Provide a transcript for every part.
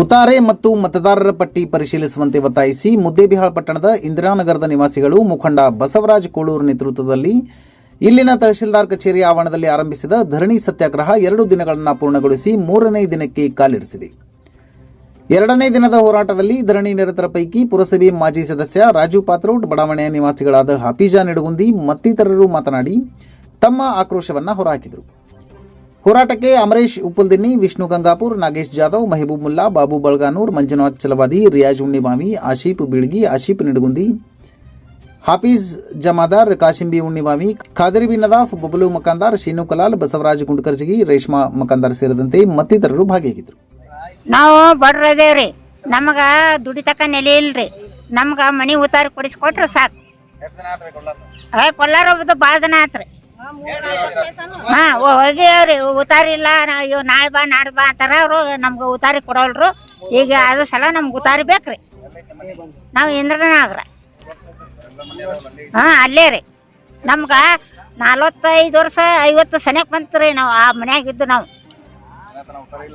ಉತಾರೆ ಮತ್ತು ಮತದಾರರ ಪಟ್ಟಿ ಪರಿಶೀಲಿಸುವಂತೆ ಒತ್ತಾಯಿಸಿ ಮುದ್ದೇಬಿಹಾಳ್ ಪಟ್ಟಣದ ಇಂದಿರಾನಗರದ ನಿವಾಸಿಗಳು ಮುಖಂಡ ಬಸವರಾಜ್ ಕೋಳೂರು ನೇತೃತ್ವದಲ್ಲಿ ಇಲ್ಲಿನ ತಹಶೀಲ್ದಾರ್ ಕಚೇರಿ ಆವರಣದಲ್ಲಿ ಆರಂಭಿಸಿದ ಧರಣಿ ಸತ್ಯಾಗ್ರಹ ಎರಡು ದಿನಗಳನ್ನು ಪೂರ್ಣಗೊಳಿಸಿ ಮೂರನೇ ದಿನಕ್ಕೆ ಕಾಲಿರಿಸಿದೆ. ಎರಡನೇ ದಿನದ ಹೋರಾಟದಲ್ಲಿ ಧರಣಿ ನಿರತರ ಪೈಕಿ ಪುರಸಭೆ ಮಾಜಿ ಸದಸ್ಯ ರಾಜು ಪಾತ್ರೋಟ್, ಬಡಾವಣೆಯ ನಿವಾಸಿಗಳಾದ ಹಫೀಜಾ ನಿಡುಗುಂದಿ ಮತ್ತಿತರರು ಮಾತನಾಡಿ ತಮ್ಮ ಆಕ್ರೋಶವನ್ನು ಹೊರಹಾಕಿದರು. ಹೋರಾಟಕ್ಕೆ ಅಮರೇಶ್ ಉಪ್ಪುಲ್ದಿನ್ನಿ, ವಿಷ್ಣು ಗಂಗಾಪುರ್, ನಾಗೇಶ್ ಜಾಧವ್, ಮೆಹಬೂಬ್ ಮುಲ್ಲಾ, ಬಾಬು ಬಳಗಾನೂರ್, ಮಂಜುನಾಥ್ ಚಲವಾದಿ, ರಿಯಾಜ್ ಉಣ್ಣಿಮಾವಿ ಆಶೀಪ್ ಬಿಳ್ಗಿ, ಆಶೀಪ್ ನಿಡಗುಂದಿ. ಹಾಫೀಜ್ ಜಮಾದಾರ್, ಕಾಶಿಂಬಿ ಉಣ್ಣಿಮಾವಿ ಖಾದರಿ ಬಿ ನದಾಫ್, ಬಬಲು ಮಕಾಂದಾರ್, ಶೀನು ಕಲಾಲ್, ಬಸವರಾಜ್ ಗುಂಡ್ಕರ್ಜಿಗಿ, ರೇಷ್ಮಾ ಮಕಾಂದಾರ್ ಸೇರಿದಂತೆ ಮತ್ತಿತರರು ಭಾಗಿಯಾಗಿದ್ದರು. ನಾವು ಬಡ್ರ ಅದೇವ್ರಿ ನಮಗ ದುಡಿತಕ್ಕ ನೆಲೆ ಇಲ್ರಿ. ನಮ್ಗ ಮನಿ ಉತ್ತಾರ ಕೊಡಿಸ್ಕೊಟ್ರ ಸಾಕು. ಕೊಲ್ಲಾರ ಭಾಳ ದಿನ ಆತ್ರಿ. ಹಾ ಹೋಗ್ಯಾವ್ರಿ ಉತಾರಿ ಇಲ್ಲ ಅಯ್ಯೋ, ನಾಳೆ ಬಾ ನಾಡ್ ಬಾ ಅಂತಾರ ಅವ್ರು, ನಮ್ಗ ಉತಾರಿ ಕೊಡೋಲ್ರು ಈಗ ಅದ್ರ ಸಲ ನಮ್ಗೆ ಉತ್ತಾರಿ ಬೇಕ್ರಿ. ನಾವು ಇಂದ್ರನಾಗ್ರ. ಹಾ, ಅಲ್ಲೇ ರೀ. ನಮ್ಗ ನಲ್ವತ್ತೈದು ವರ್ಷ, ಐವತ್ತು ಸನಿಯಕ್ ಬಂತ್ರಿ ನಾವು, ಆ ಮನ್ಯಾಗ ಇದ್ದು ನಾವು.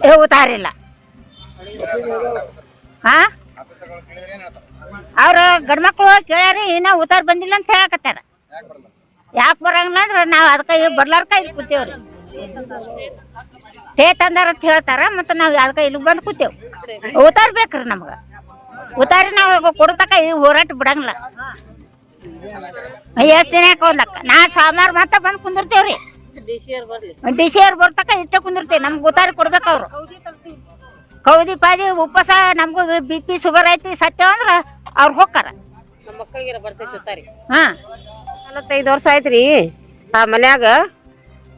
ಏ ಉತ್ತಾರಿಲ್ಲ ಹಾ? ಅವ್ರ ಗಂಡ್ಮಕ್ಳು ಕೇಳ್ಯಾರಿ, ಇನ್ನ ಉತ್ತಾರ ಬಂದಿಲ್ಲ ಅಂತ ಹೇಳಕತ್ತಾರ. ಯಾಕೆ ಬರಂಗಿಲ್ಲ ಅಂದ್ರೆ ನಾವು ಅದಕ್ಕ ಬರ್ಲಾರ್ಕ ಇಲ್ಲಿ ಕೂತೇವ್ರಿ. ಹೇ ತಂದಾರ ಅಂತ ಹೇಳ್ತಾರ ಮತ್ತೆ ನಾವು ಅದಕ್ಕೆ ಇಲ್ಲಿ ಬಂದು ಕೂತೇವ್. ಉತ್ತಾರ ಬೇಕ್ರಿ ನಮ್ಗ. ಉತ್ತಾರಿ ನಾವು ಕೊಡತಕ್ಕ ಈ ಹೋರಾಟ ಬಿಡಂಗಿಲ್ಲ. ಎಷ್ಟು ದಿನ ಹೋಗ್ಲಕ್ಕ ನಾ ಸೋಮವಾರ ಮತ್ತೆ ಬಂದು ಕುಂದಿರ್ತೇವ್ರಿ. ಡಿ ಸಿ ಅವ್ರು ಬರ್ತಕ್ಕ ಇಟ್ಟ ಕುಂದಿರ್ತೇವೆ ನಮ್ಗೆ ಉತ್ತಾರಿ ಕೊಡ್ಬೇಕು ಅವ್ರು. ಕೌದಿ ಪಾದಿ ಉಪ್ಪಸ ನಮಗೂ ಬಿ ಪಿ ಶುಗರ್ ಐತಿ ಸತ್ಯ ಅಂದ್ರ ಅವ್ರು ಹೋಗ್ತಾರ ಹಾ. ನಲವತ್ತೈದು ವರ್ಷ ಆಯ್ತ್ರಿ ಆ ಮನ್ಯಾಗ.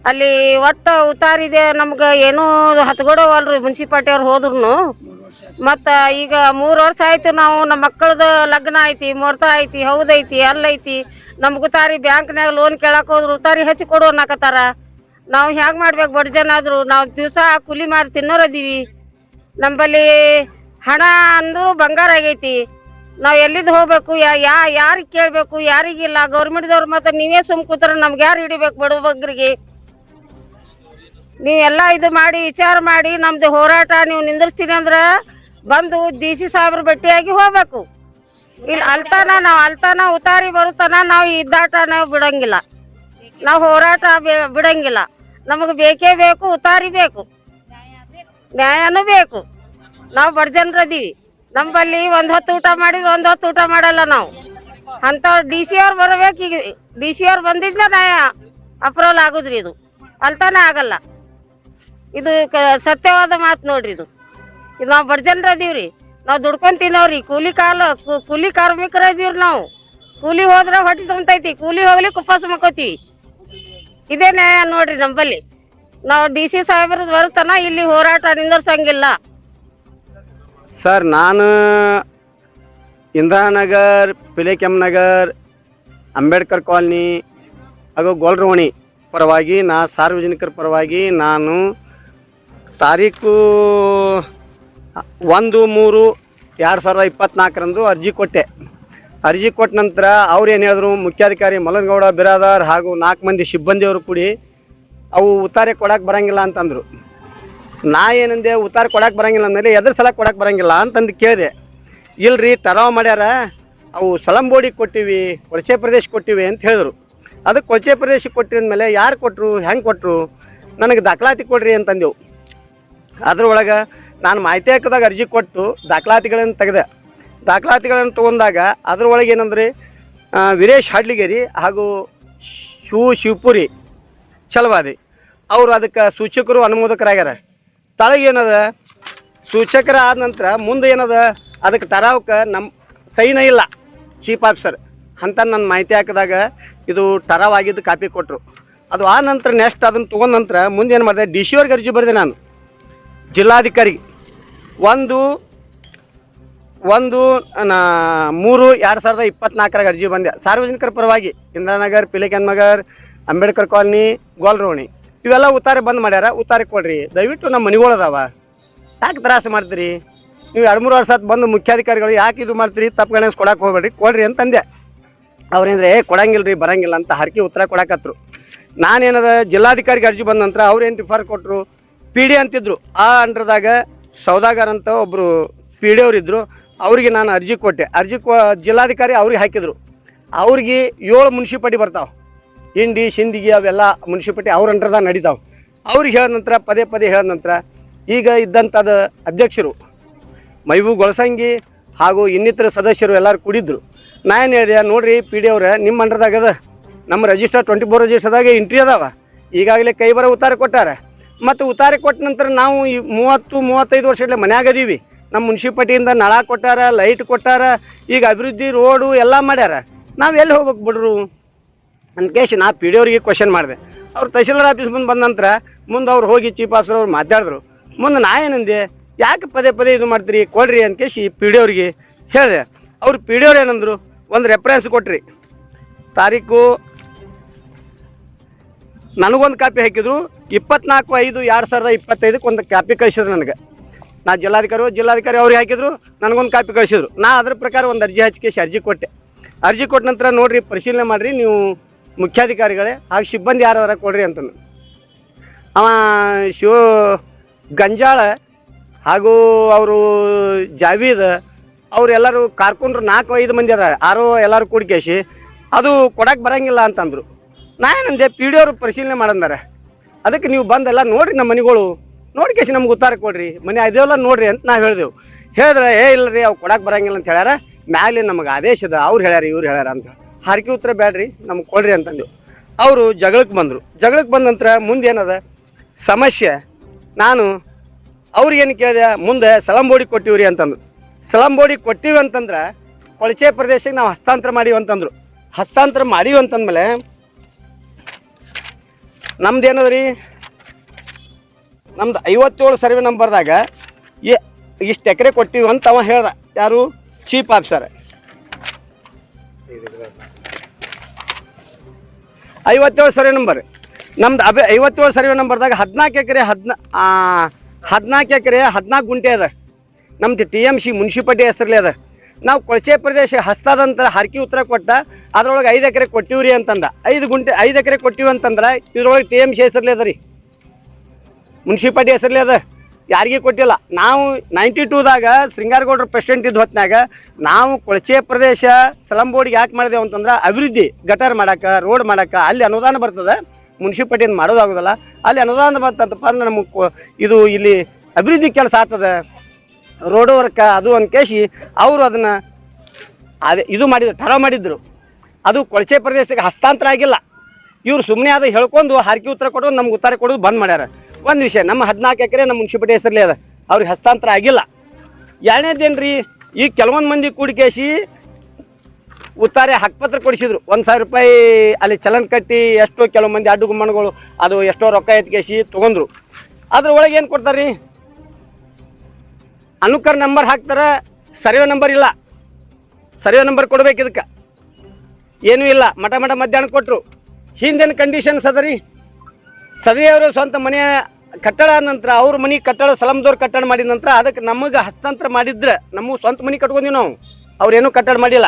ಅಲ್ಲಿ ಒಟ್ಟು ಉತ್ತಾರಿದೆ ನಮ್ಗೆ ಏನೂ ಹತ್ಕೊಡವಲ್ರಿ ಮುನ್ಸಿಪಾಲ್ಟಿ ಅವ್ರು ಹೋದ್ರು ಮತ್ತು ಈಗ ಮೂರು ವರ್ಷ ಆಯಿತು ನಾವು ನಮ್ಮ ಮಕ್ಕಳದ ಲಗ್ನ ಐತಿ, ಮುಹೂರ್ತ ಐತಿ ಹೌದೈತಿ ಅಲ್ಲೈತಿ ನಮ್ಗೆ ಉತ್ತಾರಿ ಬ್ಯಾಂಕ್ನಾಗ ಲೋನ್ ಕೇಳಕ್ಕೆ ಹೋದ್ರು ಉತ್ತಾರಿ ಹೆಚ್ಚು ಕೊಡು ಅನ್ನಕತ್ತಾರ ನಾವು ಹ್ಯಾಂಗೆ ಮಾಡ್ಬೇಕು ಬಡ ಜನ ಆದ್ರು, ನಾವು ದಿವಸ ಕೂಲಿ ಮಾಡಿ ತಿನ್ನೋರದೀವಿ ನಂಬಲ್ಲಿ ಹಣ ಅಂದರೂ ಬಂಗಾರ ಆಗೈತಿ. ನಾವ್ ಎಲ್ಲಿದ್ ಹೋಗ್ಬೇಕು? ಯಾ ಯಾ ಕೇಳಬೇಕು? ಕೇಳ್ಬೇಕು ಯಾರಿಗಿಲ್ಲ ಗೌರ್ಮೆಂಟ್ದವ್ರು ಮತ್ತೆ ನೀವೇ ಸುಮ್ ಕೂತ್ರ ನಮ್ಗೆ ಯಾರು ಹಿಡಿಬೇಕು ಬಡಬಗ್ರಿಗೆ ನೀವೆಲ್ಲ ಇದು ಮಾಡಿ, ವಿಚಾರ ಮಾಡಿ, ನಮ್ದು ಹೋರಾಟ ನೀವು ನಿಂದಿರ್ಸ್ತೀನಿ ಅಂದ್ರ ಬಂದು ಡಿ ಸಿ ಸಾಹೇಬ್ರ ಭೇಟಿಯಾಗಿ ಹೋಗ್ಬೇಕು. ಇಲ್ಲಿ ಅಲ್ತಾನ, ನಾವು ಅಲ್ತಾನ ಉತಾರಿ ಬರುತ್ತಾನ ನಾವು ಇದ್ದಾಟ ನಾವು ಬಿಡಂಗಿಲ್ಲ. ನಾವು ಹೋರಾಟ ಬಿಡಂಗಿಲ್ಲ. ನಮಗೆ ಬೇಕೇ ಬೇಕು, ಉತಾರಿ ಬೇಕು. ನ್ಯಾಯನೂ ಬೇಕು. ನಾವು ಬಡ ಜನರದೀವಿ ನಮ್ಮಲ್ಲಿ ಒಂದ್ ಹೊತ್ತು ಊಟ ಮಾಡಿದ್ರೆ, ಒಂದ್ ಹೊತ್ತು ಊಟ ಮಾಡಲ್ಲ ನಾವು. ಅಂತ ಡಿ ಸಿ ಅವ್ರು ಬರ್ಬೇಕು ಈಗ. ಡಿ ಸಿ ಅವ್ರು ನ್ಯಾಯ ಅಪ್ರೂವಲ್ ಆಗುದ್ರಿ ಇದು. ಅಲ್ತಾನೆ ಆಗಲ್ಲ. ಇದು ಸತ್ಯವಾದ ಮಾತು ನೋಡ್ರಿ ಇದು. ಇದು ನಾವು ಬರ್ಜನ್ರ ಜನರು ಅದೀವ್ರಿ ನಾವು ದುಡ್ಕೊಂಡ್ ತಿನ್ನೋರಿ ಕೂಲಿ ಕಾಲ ಕೂಲಿ ಕಾರ್ಮಿಕರ ಇದೀವ್ರಿ ನಾವು. ಕೂಲಿ ಹೋದ್ರೆ ಹೊಟ್ಟೆ ತುಂಬತೈತಿ. ಕೂಲಿ ಹೋಗ್ಲಿ ಉಪವಾಸ ಮಕ್ಕೋತೀವಿ. ಇದೇ ನ್ಯಾಯ ನೋಡ್ರಿ ನಂಬಲ್ಲಿ ನಾವು ಡಿ ಸಿ ಸಾಹೇಬ್ರ ಬರುತ್ತಾನ ಇಲ್ಲಿ ಹೋರಾಟ ನಿಂದರ್ಸಂಗಿಲ್ಲ. ಸರ್, ನಾನು ಇಂದಿರಾನಗರ್ ಪಿಲೇಕೆಮ್ ನಗರ್ ಅಂಬೇಡ್ಕರ್ ಕಾಲನಿ ಹಾಗೂ ಗೋಲ್ರೋಣಿ ಪರವಾಗಿ ನಾ ಸಾರ್ವಜನಿಕರ ಪರವಾಗಿ ನಾನು ತಾರೀಕು ಒಂದು ಮೂರು ಎರಡು ಸಾವಿರದ ಇಪ್ಪತ್ತ್ನಾಲ್ಕರಂದು ಅರ್ಜಿ ಕೊಟ್ಟೆ. ಅರ್ಜಿ ಕೊಟ್ಟ ನಂತರ ಅವ್ರು ಏನು ಹೇಳಿದ್ರು, ಮುಖ್ಯಾಧಿಕಾರಿ ಮಲನಗೌಡ ಬಿರಾದಾರ್ ಹಾಗೂ ನಾಲ್ಕು ಮಂದಿ ಸಿಬ್ಬಂದಿಯವರು ಕೂಡಿ ಅವು ಉತ್ತಾರೆ ಕೊಡಕ್ಕೆ ಬರಂಗಿಲ್ಲ ಅಂತಂದರು. ನಾ ಏನಂದೆ, ಉತ್ತಾರ ಕೊಡಕ್ಕೆ ಬರಂಗಿಲ್ಲ ಅಂದ್ಮೇಲೆ ಎದ್ರ ಸಲ ಕೊಡಕ್ಕೆ ಬರಂಗಿಲ್ಲ ಅಂತಂದು ಕೇಳಿದೆ. ಇಲ್ರಿ ಟರಾವ್ ಮಾಡ್ಯಾರ, ಅವು ಸಲಂಬೋಡಿ ಕೊಟ್ಟಿವಿ, ಕೊಳಚೆ ಪ್ರದೇಶ ಕೊಟ್ಟಿವಿ ಅಂತ ಹೇಳಿದ್ರು. ಅದಕ್ಕೆ ಕೊಳಚೆ ಪ್ರದೇಶಕ್ಕೆ ಕೊಟ್ಟಿದ ಮೇಲೆ ಯಾರು ಕೊಟ್ಟರು ಹೆಂಗೆ ಕೊಟ್ಟರು ನನಗೆ ದಾಖಲಾತಿ ಕೊಡ್ರಿ ಅಂತಂದೆವು. ಅದ್ರೊಳಗೆ ನಾನು ಮಾಹಿತಿ ಹಾಕಿದಾಗ ಅರ್ಜಿ ಕೊಟ್ಟು ದಾಖಲಾತಿಗಳನ್ನು ತೆಗೆದೆ. ದಾಖಲಾತಿಗಳನ್ನು ತೊಗೊಂಡಾಗ ಅದ್ರೊಳಗೆ ಏನಂದ್ರೆ ವೀರೇಶ್ ಹಾಡ್ಲಿಗೇರಿ ಹಾಗೂ ಶಿವ ಶಿವಪುರಿ, ಛಲವಾದಿ. ಅವರು ಅದಕ್ಕೆ ಸೂಚಕರು, ಅನುಮೋದಕರಾಗ್ಯಾರ. ತಳಗೆ ಏನದ ಸೂಚಕರ ಆದ ನಂತರ ಮುಂದೆ ಏನದ? ಅದಕ್ಕೆ ತರಾವಕ್ಕೆ ನಮ್ಮ ಸೈನ ಇಲ್ಲ. ಚೀಫ್ ಆಫೀಸರ್, ಅಂತ ನನ್ನ ಮಾಹಿತಿ ಹಾಕಿದಾಗ ಇದು ಟರಾವ್ ಆಗಿದ್ದು ಕಾಪಿ ಕೊಟ್ಟರು ಅದು ಆ ನಂತರ ನೆಕ್ಸ್ಟ್ ಅದನ್ನು ತೊಗೊಂಡ ನಂತರ ಮುಂದೆ ಏನು ಮಾಡಿದೆ? ಡಿ ಸಿ ಅರ್ಜಿ ಬರೆದೆ ನಾನು. ಜಿಲ್ಲಾಧಿಕಾರಿಗೆ ಒಂದು ಒಂದು ಮೂರು, ಎರಡು ಸಾವಿರದ ಇಪ್ಪತ್ನಾಲ್ಕರಾಗ ಅರ್ಜಿ ಬಂದೆ. ಸಾರ್ವಜನಿಕರ ಪರವಾಗಿ. ಇಂದಿರಾನಗರ್ ಪಿಲಿಕನ್ ನಗರ್ ಅಂಬೇಡ್ಕರ್ ಕಾಲನಿ, ಗೋಲ್ರೋಣಿ. ಇವೆಲ್ಲ ಉತ್ತಾರೆ ಬಂದ್ ಮಾಡ್ಯಾರ. ಉತ್ತಾರೆ ಕೊಡ್ರಿ. ದಯವಿಟ್ಟು ನಮ್ಮ ಮನೆಗಳದಾವ. ಯಾಕೆ ತ್ರಾಸ ಮಾಡ್ತೀರಿ? ನೀವು ಎರಡು ಮೂರು ವರ್ಷ ಬಂದು ಮುಖ್ಯಾಧಿಕಾರಿಗಳು ಯಾಕೆ ಇದು ಮಾಡ್ತೀರಿ? ತಪ್ಪು ಗಣೇಶ್ ಕೊಡಕ್ಕೆ ಹೋಗ್ಬೇಡ್ರಿ. ಕೊಡ್ರಿ ಅಂತಂದೆ. ಅವ್ರೇಂದ್ರೆ ಏ ಕೊಡಂಗಿಲ್ಲರಿ ಬರಂಗಿಲ್ಲ ಅಂತ ಹರಕೆ ಉತ್ತರ ಕೊಡಕತ್ರು. ನಾನೇನದ ಜಿಲ್ಲಾಧಿಕಾರಿಗೆ ಅರ್ಜಿ ಬಂದ ನಂತರ ಅವ್ರೇನು ರಿಫರ್ ಕೊಟ್ಟರು ಪಿ ಡಿ ಅಂತಿದ್ರು. ಆ ಅಂಡ್ರದಾಗ ಸೌದಾಗರ್ ಅಂತ ಒಬ್ಬರು ಪಿ ಡಿ ಅವರಿದ್ದರು ಅವ್ರಿಗೆ ನಾನು ಅರ್ಜಿ ಕೊಟ್ಟೆ. ಅರ್ಜಿ ಕೊ, ಜಿಲ್ಲಾಧಿಕಾರಿ ಅವ್ರಿಗೆ ಹಾಕಿದ್ರು. ಅವ್ರಿಗೆ ಏಳು ಮುನ್ಸಿಪಾಲ್ಟಿ ಬರ್ತಾವೆ. ಹಿಂಡಿ ಸಿಂದಿಗೆ ಅವೆಲ್ಲ ಮುನ್ಸಿಪಾಲ್ಟಿ ಅವ್ರ ಅಂಡ್ರದಾಗ ನಡೀತಾವೆ. ಅವ್ರಿಗೆ ಹೇಳಿದ ನಂತರ, ಪದೇ ಪದೇ ಹೇಳಿದ ನಂತರ, ಈಗ ಇದ್ದಂಥದ್ದು ಅಧ್ಯಕ್ಷರು ಮೈವು ಗೊಳಸಂಗಿ ಹಾಗೂ ಇನ್ನಿತರ ಸದಸ್ಯರು ಎಲ್ಲರೂ ಕೂಡಿದ್ರು. ನಾ ಏನು ಹೇಳಿದೆ, ನೋಡ್ರಿ, ಪಿ ಡಿ ಅವ್ರೆ ನಿಮ್ಮ ಅಂಡ್ರದಾಗದ ನಮ್ಮ ರಿಜಿಸ್ಟರ್ ಟ್ವೆಂಟಿ ಫೋರ್ ರಿಜಿಸ್ಟರ್ದಾಗ ಎಂಟ್ರಿ ಅದಾವ. ಈಗಾಗಲೇ ಕೈ ಬರೋ ಉತ್ತಾರ ಕೊಟ್ಟಾರೆ. ಮತ್ತು ಉತ್ತಾರ ಕೊಟ್ಟ ನಂತರ ನಾವು ಈ ಮೂವತ್ತು, ಮೂವತ್ತೈದು ವರ್ಷಗಟ್ಟಲೆ ಮನ್ಯಾಗ ಅದೀವಿ. ನಮ್ಮ ಮುನ್ಸಿಪಾಲ್ಟಿಯಿಂದ ನಳ ಕೊಟ್ಟಾರ, ಲೈಟ್ ಕೊಟ್ಟಾರ, ಈಗ ಅಭಿವೃದ್ಧಿ ರೋಡು ಎಲ್ಲ ಮಾಡ್ಯಾರ. ನಾವು ಎಲ್ಲಿ ಹೋಗ್ಬೇಕು ಬಿಡ್ರು? ಅನ್ಕೇಶ್ ನಾ ಪಿ ಡಿ ಅವ್ರಿಗೆ ಕ್ವಶನ್ ಮಾಡಿದೆ. ಅವ್ರು ತಹಶೀಲ್ದಾರ್ ಆಫೀಸ್ ಮುಂದೆ ಬಂದ ನಂತರ ಮುಂದೆ ಅವ್ರು ಹೋಗಿ ಚೀಫ್ ಆಫೀಸರ್ ಅವ್ರು ಮಾತಾಡಿದ್ರು. ಮುಂದೆ ನಾ ಏನಂದೆ ಯಾಕೆ ಪದೇ ಪದೇ ಇದು ಮಾಡ್ತೀರಿ, ಕೊಡ್ರಿ ಅಂದ್ಕೇಶಿ ಪಿ ಡಿ ಅವ್ರಿಗೆ ಹೇಳಿದೆ. ಅವ್ರು ಪಿ ಡಿ ಅವ್ರು ಏನಂದ್ರು, ಒಂದು ರೆಫರೆನ್ಸ್ ಕೊಟ್ರಿ. ತಾರೀಕು ನನಗೊಂದು ಕಾಪಿ ಹಾಕಿದ್ರು, ಇಪ್ಪತ್ನಾಲ್ಕು ಐದು ಎರಡು ಸಾವಿರದ ಇಪ್ಪತ್ತೈದಕ್ಕೆ ಒಂದು ಕಾಪಿ ಕಳಿಸಿದ್ರು ನನಗೆ. ನಾ ಜಿಲ್ಲಾಧಿಕಾರಿ ಜಿಲ್ಲಾಧಿಕಾರಿ ಅವ್ರಿಗೆ ಹಾಕಿದ್ರು, ನನಗೊಂದು ಕಾಪಿ ಕಳಿಸಿದ್ರು. ನಾ ಅದ್ರ ಪ್ರಕಾರ ಒಂದು ಅರ್ಜಿ ಹಚ್ಕೇಸಿ ಅರ್ಜಿ ಕೊಟ್ಟೆ. ಅರ್ಜಿ ಕೊಟ್ಟ ನಂತರ ನೋಡ್ರಿ, ಪರಿಶೀಲನೆ ಮಾಡಿರಿ, ನೀವು ಮುಖ್ಯಾಧಿಕಾರಿಗಳೇ ಹಾಗೆ ಸಿಬ್ಬಂದಿ ಯಾರಾರ ಕೊಡ್ರಿ ಅಂತಂದು ಅವ ಶಿವ ಗಂಜಾಳ ಹಾಗೂ ಅವರು ಜಾವೀದ್ ಅವರೆಲ್ಲರೂ ಕಾರ್ಕೊಂಡ್ರು ನಾಲ್ಕು ಐದು ಮಂದಿ ಅದ ಆರು ಎಲ್ಲರೂ ಕೂಡಿಕೇಶಿ, ಅದು ಕೊಡಕ್ಕೆ ಬರಂಗಿಲ್ಲ ಅಂತಂದರು. ನಾ ಏನಂದೆ, ಪಿ ಡಿ ಅವರು ಪರಿಶೀಲನೆ ಮಾಡಂದಾರ. ಅದಕ್ಕೆ ನೀವು ಬಂದೆಲ್ಲ ನೋಡ್ರಿ ನಮ್ಮ ಮನೆಗಳು. ನೋಡ್ಕೇಸಿ ನಮ್ಗೆ ಉತ್ತಾರ ಕೊಡ್ರಿ. ಮನೆ ಅದೆಲ್ಲ ನೋಡ್ರಿ ಅಂತ ನಾವು ಹೇಳಿದೆವು. ಹೇಳಿದ್ರೆ, ಏ ಇಲ್ಲರಿ ಅವು ಕೊಡಕ್ಕೆ ಬರಂಗಿಲ್ಲ ಅಂತ ಹೇಳ್ಯಾರ. ಮ್ಯಾಲೆ ನಮಗೆ ಆದೇಶ ಅದ ಅವ್ರು ಹೇಳ್ಯಾರ, ಇವ್ರು ಹೇಳ್ಯಾರ ಅಂತ ಹಾರಿಕೆ ಉತ್ತರ ಬೇಡ್ರಿ ನಮ್ಗೆ ಕೊಡ್ರಿ ಅಂತಂದು ಅವರು ಜಗಳಕ್ಕೆ ಬಂದರು. ಜಗಳಕ್ಕೆ ಬಂದ ನಂತರ ಮುಂದೆ ಏನದ ಸಮಸ್ಯೆ. ನಾನು ಅವ್ರಿಗೇನು ಕೇಳಿದೆ, ಮುಂದೆ ಸಲಂಬೋಡಿ ಕೊಟ್ಟಿವ್ರಿ ಅಂತಂದ್ರು. ಸಲಂಬೋಡಿ ಕೊಟ್ಟಿವಿ ಅಂತಂದ್ರೆ ಕೊಳಚೆ ಪ್ರದೇಶಕ್ಕೆ ನಾವು ಹಸ್ತಾಂತರ ಮಾಡಿವಿ ಅಂತಂದ್ರು. ಹಸ್ತಾಂತರ ಮಾಡೀವಿ ಅಂತಂದ್ಮೇಲೆ ನಮ್ದು ರೀ ನಮ್ದು ಐವತ್ತೇಳು ಸರ್ವೆ ನಂಬರ್ದಾಗ ಇಷ್ಟು ಎಕರೆ ಕೊಟ್ಟಿವಿ ಅಂತ ಅವ ಹೇಳ್ದ. ಯಾರು? Chief officer. ಐವತ್ತೇಳು ಸರ್ವೆ ನಂಬರ್. ನಮ್ದು ಅಬೆ ಐವತ್ತೇಳು ಸರ್ವೆ ನಂಬರ್ದಾಗ ಹದಿನಾಲ್ಕು ಎಕರೆ ಹದಿನಾ ಹದಿನಾಲ್ಕು ಎಕರೆ ಹದಿನಾಲ್ಕು ಗುಂಟೆ ಅದ. ನಮ್ದು ಟಿ ಎಂ ಸಿ ಮುನ್ಸಿಪಾಲ್ಟಿ ಹೆಸರಲ್ಲಿ ಅದ. ನಾವು ಕೊಳಚೆ ಪ್ರದೇಶ ಹಸ್ತದಂತ ಹರಕಿ ಉತ್ತರ ಕೊಟ್ಟ, ಅದ್ರೊಳಗೆ ಐದು ಎಕರೆ ಕೊಟ್ಟಿವ್ರಿ ಅಂತಂದ. ಐದು ಗುಂಟೆ ಐದು ಎಕರೆ ಕೊಟ್ಟಿವಿ ಅಂತಂದ್ರೆ ಇದ್ರೊಳಗೆ ಟಿ ಎಂ ಸಿ ಹೆಸರಲ್ಲಿ ಅದ ರೀ. ಮುನ್ಸಿಪಾಲ್ಟಿ ಹೆಸರಲ್ಲಿ ಅದ. ಯಾರಿಗೂ ಕೊಟ್ಟಿಲ್ಲ. ನಾವು ನೈಂಟಿ ಟೂದಾಗ ಶೃಂಗಾರಗೌಡರು ಪ್ರೆಸಿಡೆಂಟ್ ಇದ್ದ ಹೊತ್ತಿನಾಗ ನಾವು ಕೊಳಚೆ ಪ್ರದೇಶ ಸಲಂಬೋಡಿಗೆ ಯಾಕೆ ಮಾಡಿದೆವು ಅಂತಂದ್ರೆ ಅಭಿವೃದ್ಧಿ ಗಟರ್ ಮಾಡಕ್ಕೆ ರೋಡ್ ಮಾಡಕ್ಕೆ ಅಲ್ಲಿ ಅನುದಾನ ಬರ್ತದೆ, ಮುನ್ಸಿಪಾಲ್ಟಿಯಿಂದ ಮಾಡೋದಾಗೋದಲ್ಲ ಅಲ್ಲಿ ಅನುದಾನ ಬಂತಂತಪ್ಪ ಅಂದ್ರೆ ನಮಗೆ ಇದು ಇಲ್ಲಿ ಅಭಿವೃದ್ಧಿ ಕೆಲಸ ಆಗ್ತದೆ. ರೋಡ್ ವರ್ಕ ಅದು ಕೇಸಿ ಅವರು ಅದನ್ನು ಅದೇ ಇದು ಮಾಡಿದ್ರು ಠರ ಮಾಡಿದ್ರು. ಅದು ಕೊಳಚೆ ಪ್ರದೇಶಕ್ಕೆ ಹಸ್ತಾಂತರ ಆಗಿಲ್ಲ. ಇವ್ರು ಸುಮ್ಮನೆ ಅದು ಹೇಳ್ಕೊಂಡು ಹಾರಿಕೆ ಉತ್ತರ ಕೊಡೋದು ನಮ್ಗೆ ಉತ್ತರ ಕೊಡೋದು ಬಂದ್ ಮಾಡ್ಯಾರ. ಒಂದು ವಿಷಯ, ನಮ್ಮ ಹದಿನಾಲ್ಕು ಎಕರೆ ನಮ್ಮ ಮುನ್ಸಿಪಾಲ್ಟಿ ಹೆಸರಲ್ಲಿ ಅದ. ಅವ್ರಿಗೆ ಹಸ್ತಾಂತರ ಆಗಿಲ್ಲ. ಎರಡನೇದೇನ್ರಿ, ಈ ಕೆಲವೊಂದು ಮಂದಿ ಕೂಡಿಕೇಶಿ ಉತ್ತಾರೆ ಹಕ್ಪತ್ರ ಕೊಡಿಸಿದ್ರು. ಒಂದು ಸಾವಿರ ರೂಪಾಯಿ ಅಲ್ಲಿ ಚಲನ್ ಕಟ್ಟಿ ಎಷ್ಟೋ ಕೆಲವು ಮಂದಿ ಅಡ್ಡು ಗುಮ್ಮಣಗಳು ಅದು ಎಷ್ಟೋ ರೊಕ್ಕ ಎತ್ಕೇಸಿ ತೊಗೊಂಡ್ರು ಅದ್ರ ಒಳಗೆ ಏನು ಕೊಡ್ತಾರೆ ರೀ ಅನುಕರ ನಂಬರ್ ಹಾಕ್ತಾರೆ, ಸರ್ವೆ ನಂಬರ್ ಇಲ್ಲ. ಸರ್ವೆ ನಂಬರ್ ಕೊಡ್ಬೇಕು ಇದಕ್ಕೆ. ಏನೂ ಇಲ್ಲ, ಮಠ ಮಠ ಮಧ್ಯಾಹ್ನ ಕೊಟ್ಟರು ಹಿಂದೇನು ಕಂಡೀಷನ್ಸ್ ಅದ ರೀ? ಸದೆಯವರು ಸ್ವಂತ ಮನೆಯ ಕಟ್ಟಡ ನಂತರ ಅವ್ರ ಮನೆ ಕಟ್ಟಡ ಸಲಮ್ದವ್ರು ಕಟ್ಟಡ ಮಾಡಿದ ನಂತರ ಅದಕ್ಕೆ ನಮಗೆ ಹಸ್ತಾಂತರ ಮಾಡಿದ್ರೆ ನಮ್ಮ ಸ್ವಂತ ಮನೆ ಕಟ್ಕೊಂಡಿವಿ ನಾವು. ಅವ್ರೇನು ಕಟ್ಟಡ ಮಾಡಿಲ್ಲ.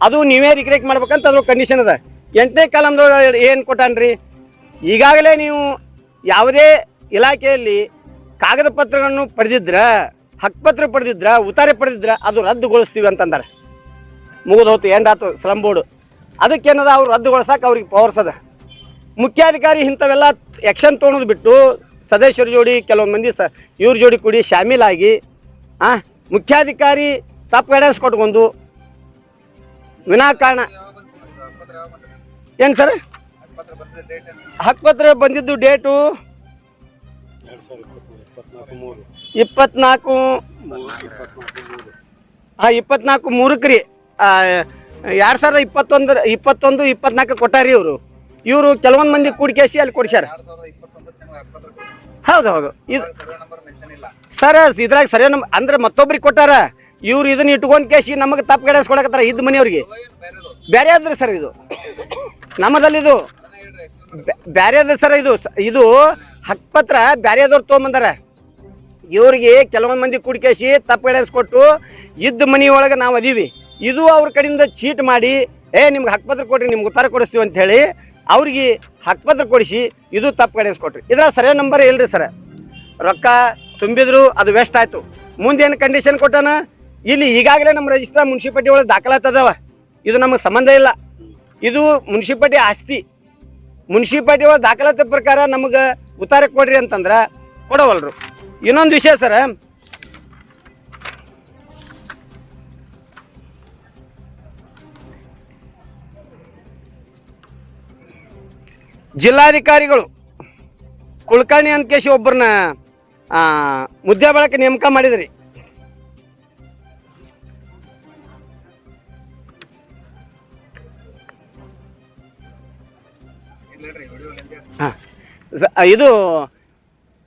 ಅದು ನೀವೇ ರಿಕ್ರೇಕ್ ಮಾಡ್ಬೇಕಂತ ಅದ್ರ ಕಂಡೀಷನ್ ಅದ. ಎಂಟನೇ ಕಾಲಮ್ದೊಳಗೆ ಏನು ಕೊಟ್ಟಾನ್ರಿ? ಈಗಾಗಲೇ ನೀವು ಯಾವುದೇ ಇಲಾಖೆಯಲ್ಲಿ ಕಾಗದ ಪತ್ರಗಳನ್ನು ಪಡೆದಿದ್ರ ಹಕ್ಪತ್ರ ಪಡೆದಿದ್ರ, ಉತಾರೆ ಪಡೆದಿದ್ರ, ಅದು ರದ್ದುಗೊಳಿಸ್ತೀವಿ ಅಂತಂದಾರೆ. ಮುಗಿದು ಹೋತು ಎಂಡ್ ಆತು ಸ್ಲಮ್ ಬೋರ್ಡು ಅದಕ್ಕೇನದ ಅವ್ರು ರದ್ದುಗೊಳಿಸಕ್ಕೆ ಅವ್ರಿಗೆ ಪವರ್ಸ್ ಅದ. ಮುಖ್ಯಾಧಿಕಾರಿ ಇಂಥವೆಲ್ಲ ಆ್ಯಕ್ಷನ್ ತೊಗೊಳೋದು ಬಿಟ್ಟು ಸದಸ್ಯರ ಜೋಡಿ ಕೆಲವೊಂದು ಮಂದಿ ಸ, ಇವ್ರ ಜೋಡಿ ಕೂಡಿ ಶಾಮೀಲಾಗಿ ಹಾಂ ಮುಖ್ಯಾಧಿಕಾರಿ ತಪ್ಪು ಗೈಡೆನ್ಸ್ ಕೊಟ್ಕೊಂಡು ವಿನಾಕಾರಣ. ಏನು ಸರ್ ಹಕ್ಪತ್ರ ಬಂದಿದ್ದು ಡೇಟು ಇಪ್ಪತ್ನಾಲ್ಕು ಹಾಂ, ಇಪ್ಪತ್ನಾಲ್ಕು ಮೂರಕ್ಕೆ ರೀ. ಎರಡು ಸಾವಿರದ ಇಪ್ಪತ್ತೊಂದರ, ಇಪ್ಪತ್ತೊಂದು, ಇಪ್ಪತ್ನಾಲ್ಕು ಕೊಟ್ಟಾರಿ ಇವರು. ಇವರು ಕೆಲವೊಂದು ಮಂದಿ ಕೂಡಿಕೇಸಿ ಅಲ್ಲಿ ಕೊಡ್ಸ್ಯಾರ. ಹೌದು ಹೌದು. ಇದು ಸರ್, ಇದ್ರಾಗ ಸರಿ ನಮ್ ಅಂದ್ರೆ ಮತ್ತೊಬ್ರಿಗೆ ಕೊಟ್ಟಾರ? ಇವ್ರು ಇದನ್ನ ಇಟ್ಕೊಂಡ್ ಕೇಸಿ ನಮಗೆ ತಪ್ಪು ಗಡಿಸ್ಕೊಳಕತ್ತಾರ ಇದ್ದ ಮನೆಯವ್ರಿಗೆ. ಬೇರೆ ಅದ್ರಿ ಸರ್ ಇದು? ನಮ್ಮದಲ್ಲಿ ಇದು. ಬ್ಯಾರೆ ಅದ ಸರ್ ಇದು? ಇದು ಹಕ್ಪತ್ರ ಬ್ಯಾರೆದವ್ರು ತೊಗೊಂಬಂದಾರ. ಇವ್ರಿಗೆ ಕೆಲವೊಂದ್ ಮಂದಿ ಕುಡ್ಕೇಸಿ ತಪ್ಪು ಕೊಟ್ಟು ಇದ್ದ ಮನಿಯೊಳಗೆ ನಾವು ಅದೀವಿ. ಇದು ಅವ್ರ ಕಡೆಯಿಂದ ಚೀಟ್ ಮಾಡಿ, ಏ, ನಿಮ್ಗೆ ಹಕ್ಪತ್ರ ಕೊಡ್ರಿ, ನಿಮ್ಗೆ ಉತ್ತರ ಕೊಡಿಸ್ತೀವಿ ಅಂತ ಹೇಳಿ ಅವ್ರಿಗೆ ಹಕ್ಪತ್ರ ಕೊಡಿಸಿ ಇದು ತಪ್ಪು ಕೊಟ್ರಿ. ಇದ್ರ ಸರಿಯ ನಂಬರ್ ಇಲ್ರಿ ಸರ್. ರೊಕ್ಕ ತುಂಬಿದ್ರು ಅದು ವೇಸ್ಟ್ ಆಯ್ತು. ಮುಂದೇನು ಕಂಡೀಷನ್ ಕೊಟ್ಟಾನ? ಇಲ್ಲಿ ಈಗಾಗಲೇ ನಮ್ಮ ರಿಜಿಸ್ಟರ್ ಮುನ್ಸಿಪಾಲ್ಟಿ ಒಳಗೆ ದಾಖಲಾತದವ ಇದು ನಮಗೆ ಸಂಬಂಧ ಇಲ್ಲ. ಇದು ಮುನ್ಸಿಪಾಲ್ಟಿ ಆಸ್ತಿ. ಮುನ್ಸಿಪಾಲ್ಟಿ ಒಳಗೆ ದಾಖಲಾತಿ ಪ್ರಕಾರ ನಮಗೆ ಉತ್ತಾರ ಕೊಡ್ರಿ ಅಂತಂದ್ರೆ ಕೊಡವಲ್ರು. ಇನ್ನೊಂದು ವಿಷಯ ಸರ ಜಿಲ್ಲಾಧಿಕಾರಿಗಳು ಕುಲಕರ್ಣಿ ಅಂತ ಕೇಸಿ ಒಬ್ಬರನ್ನ ಮುದ್ದೆ ಬಳಕೆ ನೇಮಕ ಮಾಡಿದ್ರಿ. ಇದು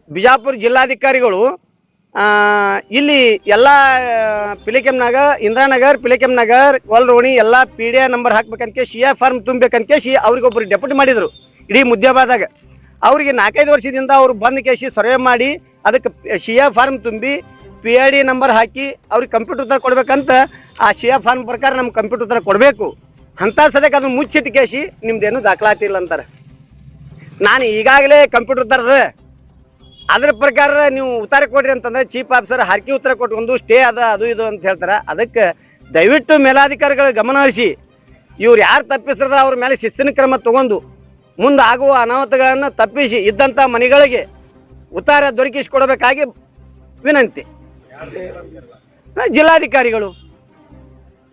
ಬಿಜಾಪುರ ಜಿಲ್ಲಾಧಿಕಾರಿಗಳು ಇಲ್ಲಿ ಎಲ್ಲ ಪಿಲಿಕೆಮ್ನಾಗ ಇಂದ್ರಾನಗರ್ ನಗರ್ ಒಲ್ರೋಣಿ ಎಲ್ಲ ಪಿ ಡಿ ಎ ನಂಬರ್ ಹಾಕ್ಬೇಕಂತ ಸಿ ಎ ಫಾರ್ಮ್ ತುಂಬಬೇಕಂತ ಸಿ ಅವ್ರಿಗೊಬ್ರು ಡೆಪ್ಯೂಟಿ ಮಾಡಿದ್ರು. ಇಡೀ ಮುದ್ಯಾಬಾದಾಗ ಅವರಿಗೆ ನಾಲ್ಕೈದು ವರ್ಷದಿಂದ ಅವ್ರು ಬಂದ್ ಕೇಸಿ ಸರ್ವೆ ಮಾಡಿ, ಅದಕ್ಕೆ ಎ ಫಾರ್ಮ್ ತುಂಬಿ ಪಿ ಐ ಡಿ ನಂಬರ್ ಹಾಕಿ ಅವ್ರಿಗೆ ಕಂಪ್ಯೂಟರ್ ಉತ್ತರ ಕೊಡ್ಬೇಕಂತ ಆ ಎ ಫಾರ್ಮ್ ಪ್ರಕಾರ ನಮ್ಗೆ ಕಂಪ್ಯೂಟರ್ ಉತ್ತರ ಕೊಡಬೇಕು. ಅಂತ ಸದ್ಯಕ್ಕೆ ಅದನ್ನ ಮುಚ್ಚಿಟ್ಟು ಕೇಸಿ ನಿಮ್ದೇನು ದಾಖಲಾತಿ ಇಲ್ಲ ಅಂತಾರೆ. ನಾನು ಈಗಾಗಲೇ ಕಂಪ್ಯೂಟರ್ ಉತ್ತರದ ಅದ್ರ ಪ್ರಕಾರ ನೀವು ಉತ್ತರ ಕೊಡ್ರಿ ಅಂತಂದ್ರೆ ಚೀಫ್ ಆಫೀಸರ್ ಹರಕಿ ಉತ್ತರ ಕೊಟ್ಕೊಂಡು ಸ್ಟೇ ಅದ, ಅದು ಇದು ಅಂತ ಹೇಳ್ತಾರೆ. ಅದಕ್ಕೆ ದಯವಿಟ್ಟು ಮೇಲಾಧಿಕಾರಿಗಳ ಗಮನ ಹರಿಸಿ. ಇವ್ರು ಯಾರು ತಪ್ಪಿಸಿದ್ರೆ ಅವ್ರ ಮೇಲೆ ಶಿಸ್ತಿನ ಕ್ರಮ ತಗೊಂಡು ಮುಂದೆ ಆಗುವ ಅನಾಹುತಗಳನ್ನು ತಪ್ಪಿಸಿ ಇದ್ದಂಥ ಮನೆಗಳಿಗೆ ಉತ್ತಾರ ದೊರಕಿಸಿಕೊಡಬೇಕಾಗಿ ವಿನಂತಿ. ಜಿಲ್ಲಾಧಿಕಾರಿಗಳು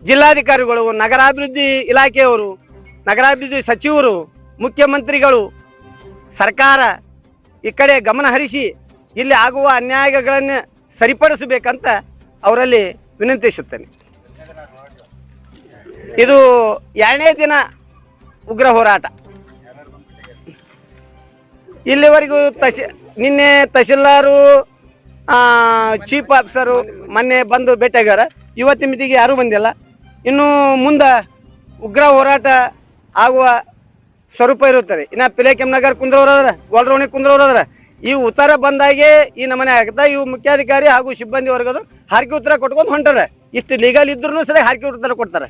ಜಿಲ್ಲಾಧಿಕಾರಿಗಳು, ನಗರಾಭಿವೃದ್ಧಿ ಇಲಾಖೆಯವರು, ನಗರಾಭಿವೃದ್ಧಿ ಸಚಿವರು, ಮುಖ್ಯಮಂತ್ರಿಗಳು, ಸರ್ಕಾರ ಈ ಕಡೆ ಗಮನ ಹರಿಸಿ ಇಲ್ಲಿ ಆಗುವ ಅನ್ಯಾಯಗಳನ್ನು ಸರಿಪಡಿಸಬೇಕಂತ ಅವರಲ್ಲಿ ವಿನಂತಿಸುತ್ತೇನೆ. ಇದು ಎರಡನೇ ದಿನ ಉಗ್ರ ಹೋರಾಟ. ಇಲ್ಲಿವರೆಗೂ ತಹಶಿ ನಿನ್ನೆ ತಹಶೀಲ್ದಾರು ಚೀಫ್ ಆಫೀಸರು ಮೊನ್ನೆ ಬಂದು ಭೇಟಿಯಾಗ್ಯಾರ. ಇವತ್ತಿನ ಮಿತಿಗೆ ಯಾರೂ ಬಂದಿಲ್ಲ. ಇನ್ನು ಮುಂದೆ ಉಗ್ರ ಹೋರಾಟ ಆಗುವ ಸ್ವರೂಪ ಇರುತ್ತದೆ. ಇನ್ನು ಪಿಲೇಕೆಮ್ ನಗರ್ ಕುಂದ್ರವ್ರದ್ರ ಗೋಲ್ರೋಣಿ ಕುಂದ್ರವ್ರದ್ರ ಈ ಉತ್ತರ ಬಂದಾಗೆ ಈ ನಮನೆ ಆಗುತ್ತೆ ಇವು ಮುಖ್ಯಾಧಿಕಾರಿ ಹಾಗೂ ಸಿಬ್ಬಂದಿ ವರ್ಗದ ಹಾರ್ಕೆ ಉತ್ತರ ಕೊಟ್ಕೊಂಡು ಹೊಂಟಾರೆ. ಇಷ್ಟು ಲೀಗಲ್ ಇದ್ರೂ ಸರಿ ಹಾರ್ಕೆ ಉತ್ತರ ಕೊಡ್ತಾರೆ.